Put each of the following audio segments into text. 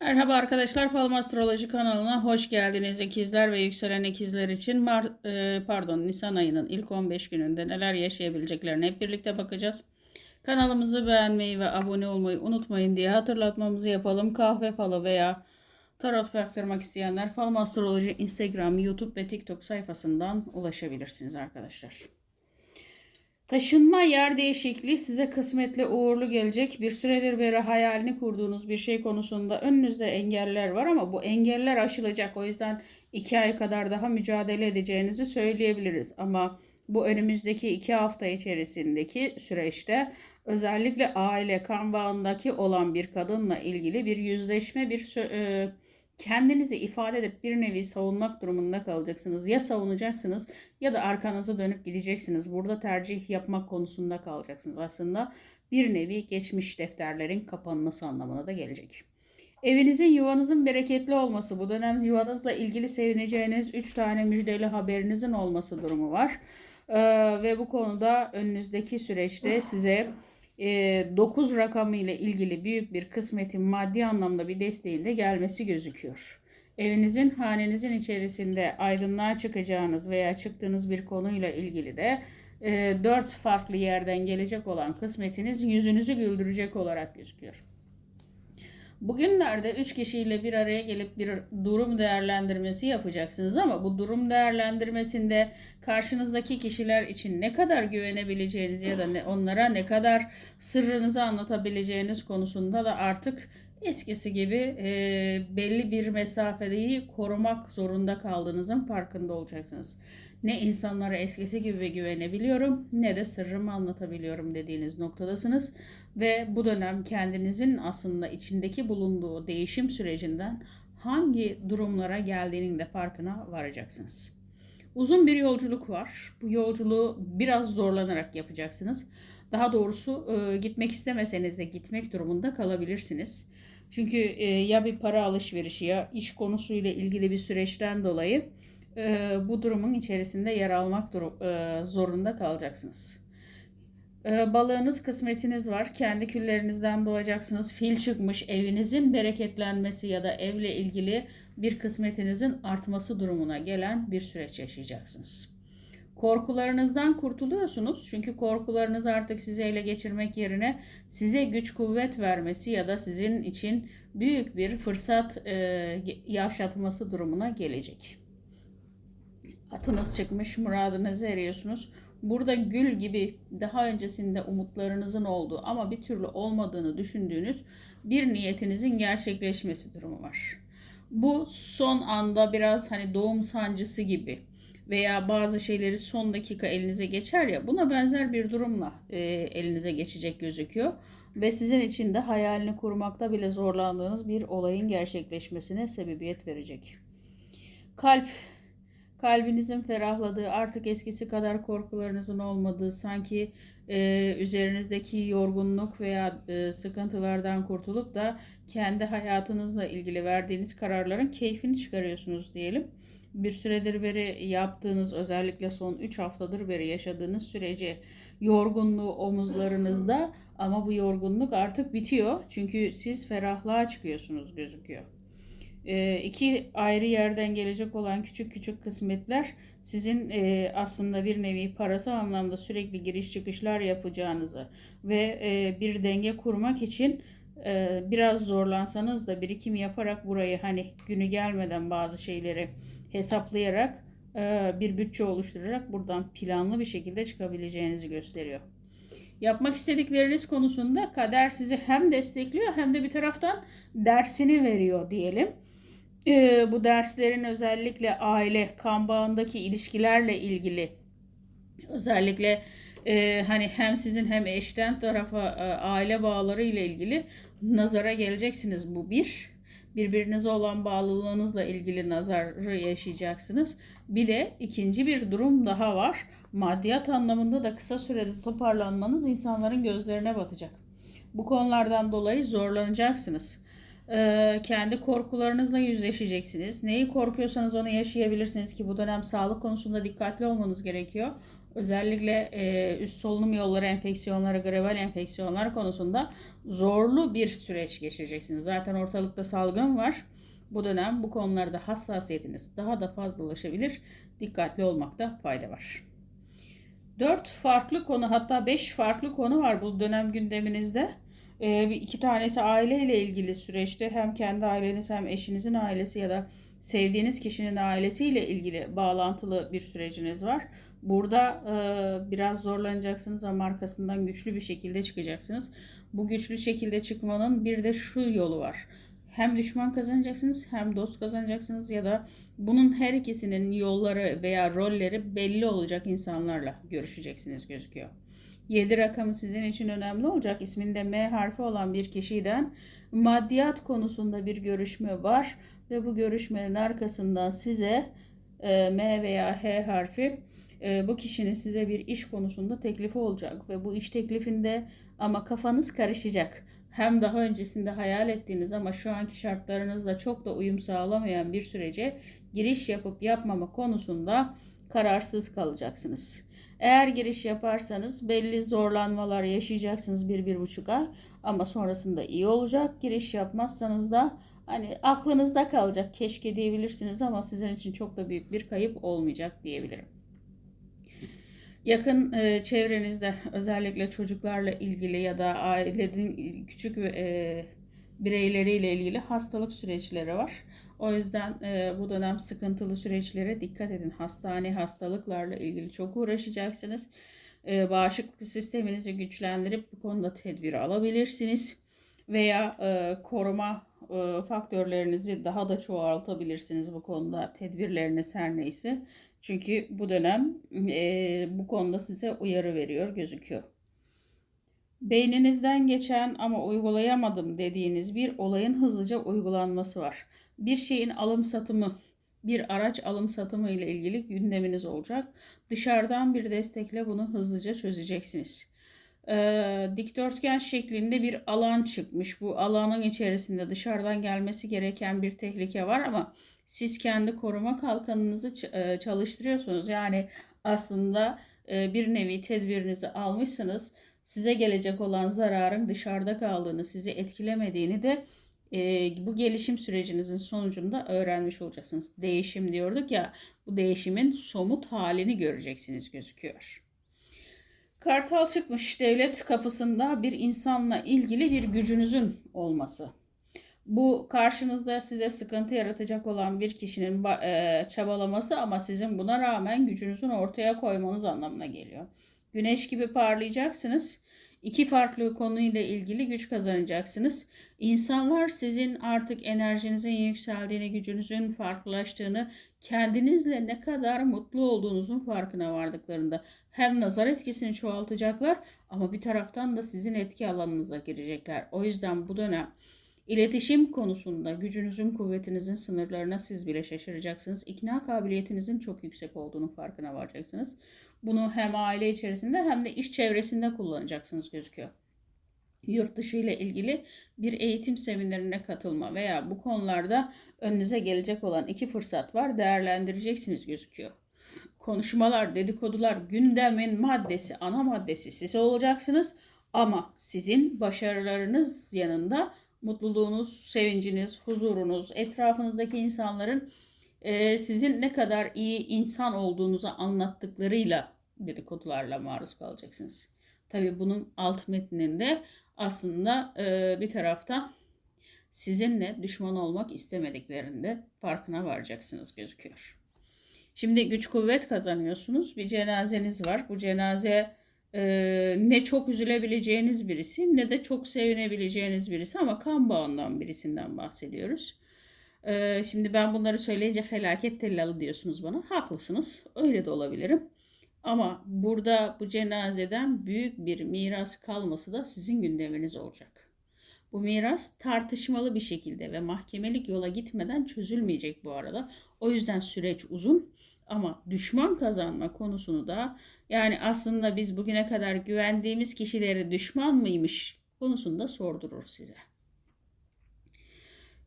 Merhaba arkadaşlar, Falım Astroloji kanalına hoş geldiniz. İkizler ve yükselen ikizler için Mar e, pardon Nisan ayının ilk 15 gününde neler yaşayabileceklerine hep birlikte bakacağız. Kanalımızı beğenmeyi ve abone olmayı unutmayın diye hatırlatmamızı yapalım. Kahve falı veya tarot baktırmak isteyenler Falım Astroloji Instagram, YouTube ve TikTok sayfasından ulaşabilirsiniz arkadaşlar. Taşınma yer değişikliği size kısmetli uğurlu gelecek. Bir süredir beri hayalini kurduğunuz bir şey konusunda önünüzde engeller var ama bu engeller aşılacak. O yüzden iki ay kadar daha mücadele edeceğinizi söyleyebiliriz. Ama bu önümüzdeki iki hafta içerisindeki süreçte özellikle aile kan bağındaki olan bir kadınla ilgili bir yüzleşme, bir sö- e, kendinizi ifade edip bir nevi savunmak durumunda kalacaksınız. Ya savunacaksınız ya da arkanıza dönüp gideceksiniz. Burada tercih yapmak konusunda kalacaksınız. Aslında bir nevi geçmiş defterlerin kapanması anlamına da gelecek. Evinizin, yuvanızın bereketli olması, bu dönem yuvanızla ilgili sevineceğiniz 3 tane müjdeli haberinizin olması durumu var. Ee, ve bu konuda önünüzdeki süreçte size 9 rakamı ile ilgili büyük bir kısmetin maddi anlamda bir desteğin de gelmesi gözüküyor. Evinizin, hanenizin içerisinde aydınlığa çıkacağınız veya çıktığınız bir konuyla ilgili de 4 farklı yerden gelecek olan kısmetiniz yüzünüzü güldürecek olarak gözüküyor. Bugünlerde 3 kişiyle bir araya gelip bir durum değerlendirmesi yapacaksınız ama bu durum değerlendirmesinde karşınızdaki kişiler için ne kadar güvenebileceğiniz ya da ne, onlara ne kadar sırrınızı anlatabileceğiniz konusunda da artık eskisi gibi e, belli bir mesafeyi korumak zorunda kaldığınızın farkında olacaksınız. Ne insanlara eskisi gibi güvenebiliyorum ne de sırrımı anlatabiliyorum dediğiniz noktadasınız. Ve bu dönem kendinizin aslında içindeki bulunduğu değişim sürecinden hangi durumlara geldiğinin de farkına varacaksınız. Uzun bir yolculuk var. Bu yolculuğu biraz zorlanarak yapacaksınız. Daha doğrusu e, gitmek istemeseniz de gitmek durumunda kalabilirsiniz. Çünkü e, ya bir para alışverişi ya iş konusuyla ilgili bir süreçten dolayı bu durumun içerisinde yer almak zorunda kalacaksınız. Balığınız, kısmetiniz var. Kendi küllerinizden doğacaksınız. Fil çıkmış, evinizin bereketlenmesi ya da evle ilgili bir kısmetinizin artması durumuna gelen bir süreç yaşayacaksınız. Korkularınızdan kurtuluyorsunuz. Çünkü korkularınız artık sizi ele geçirmek yerine size güç kuvvet vermesi ya da sizin için büyük bir fırsat e, yaşatması durumuna gelecek. Atınız çıkmış, muradınızı eriyorsunuz. Burada gül gibi daha öncesinde umutlarınızın olduğu ama bir türlü olmadığını düşündüğünüz bir niyetinizin gerçekleşmesi durumu var. Bu son anda biraz hani doğum sancısı gibi veya bazı şeyleri son dakika elinize geçer ya buna benzer bir durumla e, elinize geçecek gözüküyor. Ve sizin için de hayalini kurmakta bile zorlandığınız bir olayın gerçekleşmesine sebebiyet verecek. Kalp kalbinizin ferahladığı, artık eskisi kadar korkularınızın olmadığı, sanki e, üzerinizdeki yorgunluk veya e, sıkıntılardan kurtulup da kendi hayatınızla ilgili verdiğiniz kararların keyfini çıkarıyorsunuz diyelim. Bir süredir beri yaptığınız, özellikle son 3 haftadır beri yaşadığınız süreci yorgunluğu omuzlarınızda ama bu yorgunluk artık bitiyor. Çünkü siz ferahlığa çıkıyorsunuz gözüküyor. E, iki ayrı yerden gelecek olan küçük küçük kısmetler sizin e, aslında bir nevi parasal anlamda sürekli giriş çıkışlar yapacağınızı ve e, bir denge kurmak için e, biraz zorlansanız da birikim yaparak burayı hani günü gelmeden bazı şeyleri hesaplayarak e, bir bütçe oluşturarak buradan planlı bir şekilde çıkabileceğinizi gösteriyor. Yapmak istedikleriniz konusunda kader sizi hem destekliyor hem de bir taraftan dersini veriyor diyelim e, bu derslerin özellikle aile, kan bağındaki ilişkilerle ilgili özellikle e, hani hem sizin hem eşten tarafa e, aile bağları ile ilgili nazara geleceksiniz bu bir. Birbirinize olan bağlılığınızla ilgili nazarı yaşayacaksınız. Bir de ikinci bir durum daha var. Maddiyat anlamında da kısa sürede toparlanmanız insanların gözlerine batacak. Bu konulardan dolayı zorlanacaksınız e, kendi korkularınızla yüzleşeceksiniz. Neyi korkuyorsanız onu yaşayabilirsiniz ki bu dönem sağlık konusunda dikkatli olmanız gerekiyor. Özellikle e, üst solunum yolları enfeksiyonları, gribal enfeksiyonlar konusunda zorlu bir süreç geçireceksiniz. Zaten ortalıkta salgın var. Bu dönem bu konularda hassasiyetiniz daha da fazlalaşabilir. Dikkatli olmakta fayda var. 4 farklı konu hatta 5 farklı konu var bu dönem gündeminizde. Ee, bir iki tanesi aileyle ilgili süreçte hem kendi aileniz hem eşinizin ailesi ya da sevdiğiniz kişinin ailesiyle ilgili bağlantılı bir süreciniz var. Burada e, biraz zorlanacaksınız ama arkasından güçlü bir şekilde çıkacaksınız. Bu güçlü şekilde çıkmanın bir de şu yolu var. Hem düşman kazanacaksınız hem dost kazanacaksınız ya da bunun her ikisinin yolları veya rolleri belli olacak insanlarla görüşeceksiniz gözüküyor. 7 rakamı sizin için önemli olacak. İsminde M harfi olan bir kişiden maddiyat konusunda bir görüşme var ve bu görüşmenin arkasından size e, M veya H harfi e, bu kişinin size bir iş konusunda teklifi olacak ve bu iş teklifinde ama kafanız karışacak. Hem daha öncesinde hayal ettiğiniz ama şu anki şartlarınızla çok da uyum sağlamayan bir sürece giriş yapıp yapmama konusunda kararsız kalacaksınız. Eğer giriş yaparsanız belli zorlanmalar yaşayacaksınız bir, bir buçuk ay ama sonrasında iyi olacak. Giriş yapmazsanız da hani aklınızda kalacak keşke diyebilirsiniz ama sizin için çok da büyük bir kayıp olmayacak diyebilirim. Yakın e, çevrenizde özellikle çocuklarla ilgili ya da ailenin küçük e, bireyleriyle ilgili hastalık süreçleri var. O yüzden e, bu dönem sıkıntılı süreçlere dikkat edin. Hastane hastalıklarla ilgili çok uğraşacaksınız. E, bağışıklık sisteminizi güçlendirip bu konuda tedbir alabilirsiniz. Veya e, koruma e, faktörlerinizi daha da çoğaltabilirsiniz bu konuda tedbirleriniz her neyse. Çünkü bu dönem e, bu konuda size uyarı veriyor gözüküyor. Beyninizden geçen ama uygulayamadım dediğiniz bir olayın hızlıca uygulanması var. Bir şeyin alım satımı, bir araç alım satımı ile ilgili gündeminiz olacak. Dışarıdan bir destekle bunu hızlıca çözeceksiniz. Ee, dikdörtgen şeklinde bir alan çıkmış. Bu alanın içerisinde dışarıdan gelmesi gereken bir tehlike var ama siz kendi koruma kalkanınızı e, çalıştırıyorsunuz. Yani aslında e, bir nevi tedbirinizi almışsınız. Size gelecek olan zararın dışarıda kaldığını, sizi etkilemediğini de e, bu gelişim sürecinizin sonucunda öğrenmiş olacaksınız. Değişim diyorduk ya, bu değişimin somut halini göreceksiniz gözüküyor. Kartal çıkmış devlet kapısında bir insanla ilgili bir gücünüzün olması. Bu karşınızda size sıkıntı yaratacak olan bir kişinin e, çabalaması ama sizin buna rağmen gücünüzün ortaya koymanız anlamına geliyor. Güneş gibi parlayacaksınız. İki farklı konuyla ilgili güç kazanacaksınız. İnsanlar sizin artık enerjinizin yükseldiğini, gücünüzün farklılaştığını, kendinizle ne kadar mutlu olduğunuzun farkına vardıklarında hem nazar etkisini çoğaltacaklar ama bir taraftan da sizin etki alanınıza girecekler. O yüzden bu dönem İletişim konusunda gücünüzün, kuvvetinizin sınırlarına siz bile şaşıracaksınız. İkna kabiliyetinizin çok yüksek olduğunu farkına varacaksınız. Bunu hem aile içerisinde hem de iş çevresinde kullanacaksınız gözüküyor. Yurt dışı ile ilgili bir eğitim seminerine katılma veya bu konularda önünüze gelecek olan iki fırsat var. Değerlendireceksiniz gözüküyor. Konuşmalar, dedikodular, gündemin maddesi, ana maddesi siz olacaksınız. Ama sizin başarılarınız yanında mutluluğunuz, sevinciniz, huzurunuz, etrafınızdaki insanların e, sizin ne kadar iyi insan olduğunuzu anlattıklarıyla dedikodularla maruz kalacaksınız. Tabi bunun alt metninde aslında e, bir tarafta sizinle düşman olmak istemediklerinde farkına varacaksınız gözüküyor. Şimdi güç kuvvet kazanıyorsunuz. Bir cenazeniz var. Bu cenaze e, ne çok üzülebileceğiniz birisi ne de çok sevinebileceğiniz birisi ama kan bağından birisinden bahsediyoruz. E, şimdi ben bunları söyleyince felaket tellalı diyorsunuz bana. Haklısınız. Öyle de olabilirim. Ama burada bu cenazeden büyük bir miras kalması da sizin gündeminiz olacak. Bu miras tartışmalı bir şekilde ve mahkemelik yola gitmeden çözülmeyecek bu arada. O yüzden süreç uzun ama düşman kazanma konusunu da yani aslında biz bugüne kadar güvendiğimiz kişileri düşman mıymış konusunda sordurur size.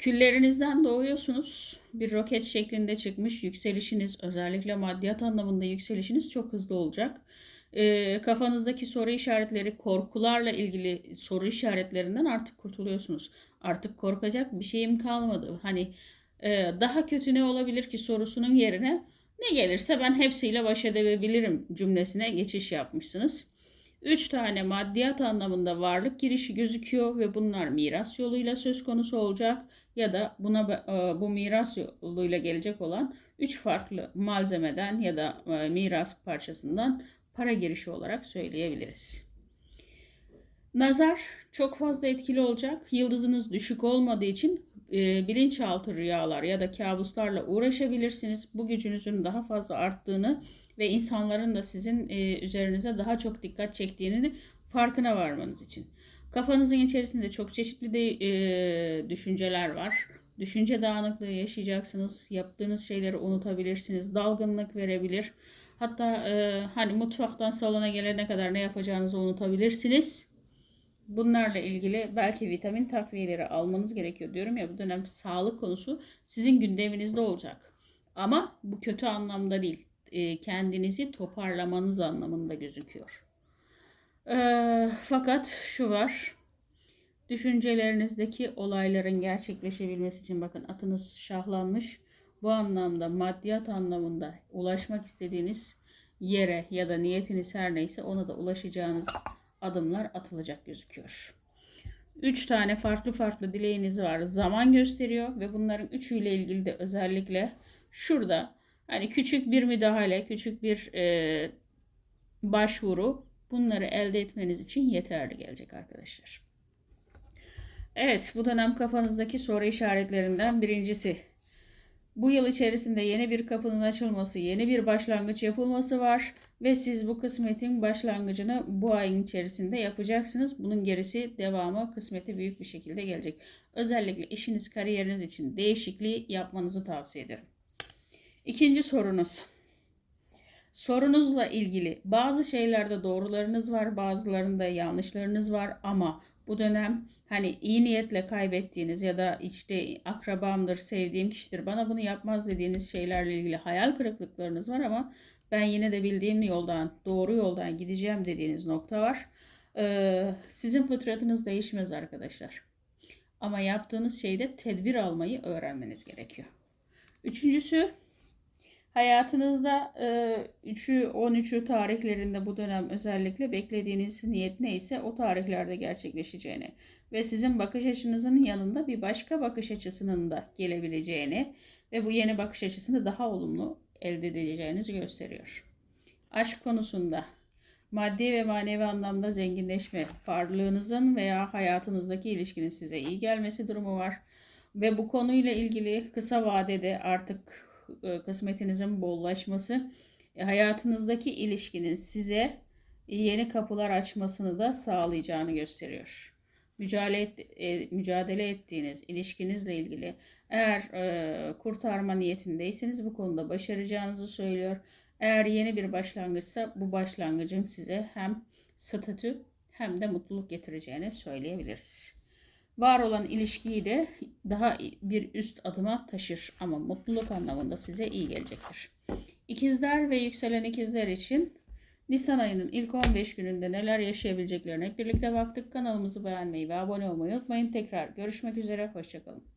Küllerinizden doğuyorsunuz. Bir roket şeklinde çıkmış yükselişiniz, özellikle maddiyat anlamında yükselişiniz çok hızlı olacak. Ee, kafanızdaki soru işaretleri, korkularla ilgili soru işaretlerinden artık kurtuluyorsunuz. Artık korkacak bir şeyim kalmadı. Hani e, daha kötü ne olabilir ki sorusunun yerine ne gelirse ben hepsiyle baş edebilirim cümlesine geçiş yapmışsınız. Üç tane maddiyat anlamında varlık girişi gözüküyor ve bunlar miras yoluyla söz konusu olacak ya da buna e, bu miras yoluyla gelecek olan üç farklı malzemeden ya da e, miras parçasından para girişi olarak söyleyebiliriz. Nazar çok fazla etkili olacak. Yıldızınız düşük olmadığı için e, bilinçaltı rüyalar ya da kabuslarla uğraşabilirsiniz. Bu gücünüzün daha fazla arttığını ve insanların da sizin e, üzerinize daha çok dikkat çektiğini farkına varmanız için. Kafanızın içerisinde çok çeşitli de, e, düşünceler var. Düşünce dağınıklığı yaşayacaksınız. Yaptığınız şeyleri unutabilirsiniz. Dalgınlık verebilir. Hatta e, hani mutfaktan salona gelene kadar ne yapacağınızı unutabilirsiniz. Bunlarla ilgili belki vitamin takviyeleri almanız gerekiyor diyorum ya bu dönem sağlık konusu sizin gündeminizde olacak. Ama bu kötü anlamda değil. E, kendinizi toparlamanız anlamında gözüküyor. E, fakat şu var. Düşüncelerinizdeki olayların gerçekleşebilmesi için bakın atınız şahlanmış. Bu anlamda maddiyat anlamında ulaşmak istediğiniz yere ya da niyetiniz her neyse ona da ulaşacağınız adımlar atılacak gözüküyor. Üç tane farklı farklı dileğiniz var. Zaman gösteriyor ve bunların üçüyle ilgili de özellikle şurada hani küçük bir müdahale, küçük bir e, başvuru bunları elde etmeniz için yeterli gelecek arkadaşlar. Evet bu dönem kafanızdaki soru işaretlerinden birincisi bu yıl içerisinde yeni bir kapının açılması, yeni bir başlangıç yapılması var ve siz bu kısmetin başlangıcını bu ayın içerisinde yapacaksınız. Bunun gerisi devamı kısmeti büyük bir şekilde gelecek. Özellikle işiniz, kariyeriniz için değişikliği yapmanızı tavsiye ederim. İkinci sorunuz. Sorunuzla ilgili bazı şeylerde doğrularınız var, bazılarında yanlışlarınız var ama bu dönem hani iyi niyetle kaybettiğiniz ya da işte akrabamdır, sevdiğim kişidir, bana bunu yapmaz dediğiniz şeylerle ilgili hayal kırıklıklarınız var ama ben yine de bildiğim yoldan, doğru yoldan gideceğim dediğiniz nokta var. Ee, sizin fıtratınız değişmez arkadaşlar. Ama yaptığınız şeyde tedbir almayı öğrenmeniz gerekiyor. Üçüncüsü Hayatınızda 3'ü 13'ü tarihlerinde bu dönem özellikle beklediğiniz niyet neyse o tarihlerde gerçekleşeceğini ve sizin bakış açınızın yanında bir başka bakış açısının da gelebileceğini ve bu yeni bakış açısını daha olumlu elde edeceğinizi gösteriyor. Aşk konusunda maddi ve manevi anlamda zenginleşme, varlığınızın veya hayatınızdaki ilişkinin size iyi gelmesi durumu var. Ve bu konuyla ilgili kısa vadede artık kısmetinizin bollaşması e, hayatınızdaki ilişkinin size yeni kapılar açmasını da sağlayacağını gösteriyor. Mücadele, et, e, mücadele ettiğiniz ilişkinizle ilgili eğer e, kurtarma niyetindeyseniz bu konuda başaracağınızı söylüyor. Eğer yeni bir başlangıçsa bu başlangıcın size hem statü hem de mutluluk getireceğini söyleyebiliriz var olan ilişkiyi de daha bir üst adıma taşır ama mutluluk anlamında size iyi gelecektir. İkizler ve yükselen ikizler için Nisan ayının ilk 15 gününde neler yaşayabileceklerine birlikte baktık. Kanalımızı beğenmeyi ve abone olmayı unutmayın. Tekrar görüşmek üzere. Hoşçakalın.